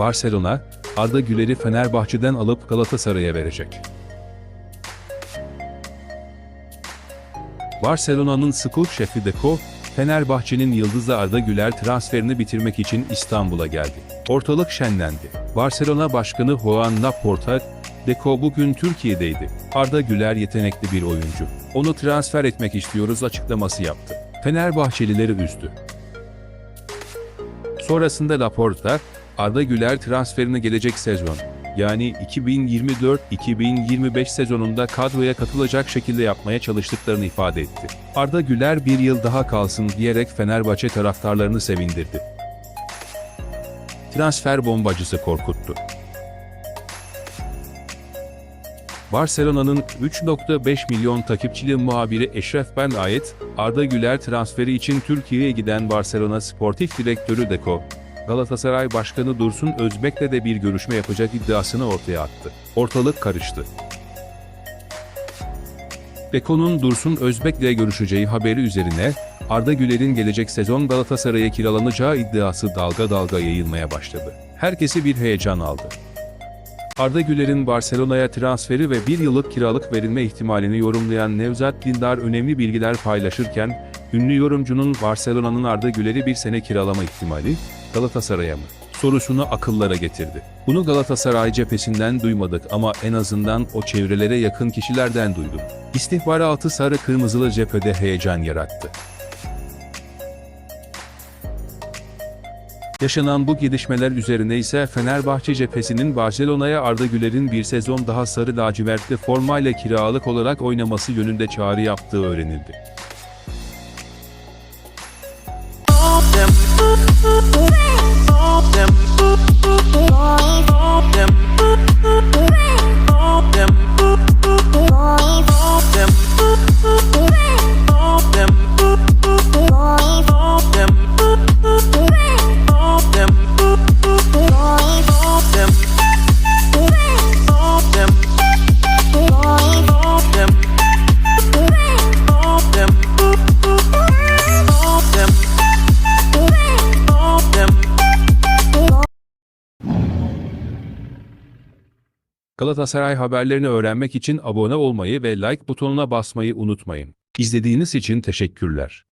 Barcelona, Arda Güler'i Fenerbahçe'den alıp Galatasaray'a verecek. Barcelona'nın skor şefi Deco, Fenerbahçe'nin yıldızı Arda Güler transferini bitirmek için İstanbul'a geldi. Ortalık şenlendi. Barcelona Başkanı Juan Laporta, Deco bugün Türkiye'deydi. Arda Güler yetenekli bir oyuncu. Onu transfer etmek istiyoruz açıklaması yaptı. Fenerbahçelileri üzdü. Sonrasında Laporta, Arda Güler transferini gelecek sezon, yani 2024-2025 sezonunda kadroya katılacak şekilde yapmaya çalıştıklarını ifade etti. Arda Güler bir yıl daha kalsın diyerek Fenerbahçe taraftarlarını sevindirdi. Transfer bombacısı korkuttu. Barcelona'nın 3.5 milyon takipçili muhabiri Eşref Ben Ayet, Arda Güler transferi için Türkiye'ye giden Barcelona Sportif Direktörü Deco, Galatasaray Başkanı Dursun Özbek'le de bir görüşme yapacak iddiasını ortaya attı. Ortalık karıştı. Deco'nun Dursun Özbek'le görüşeceği haberi üzerine, Arda Güler'in gelecek sezon Galatasaray'a kiralanacağı iddiası dalga dalga yayılmaya başladı. Herkesi bir heyecan aldı. Arda Güler'in Barcelona'ya transferi ve bir yıllık kiralık verilme ihtimalini yorumlayan Nevzat Dindar önemli bilgiler paylaşırken, ünlü yorumcunun Barcelona'nın Arda Güler'i bir sene kiralama ihtimali, Galatasaray'a mı? sorusunu akıllara getirdi. Bunu Galatasaray cephesinden duymadık ama en azından o çevrelere yakın kişilerden duydum. İstihbaratı sarı kırmızılı cephede heyecan yarattı. Yaşanan bu gelişmeler üzerine ise Fenerbahçe cephesinin Barcelona'ya Arda Güler'in bir sezon daha sarı lacivertli formayla kiralık olarak oynaması yönünde çağrı yaptığı öğrenildi. Galatasaray haberlerini öğrenmek için abone olmayı ve like butonuna basmayı unutmayın. İzlediğiniz için teşekkürler.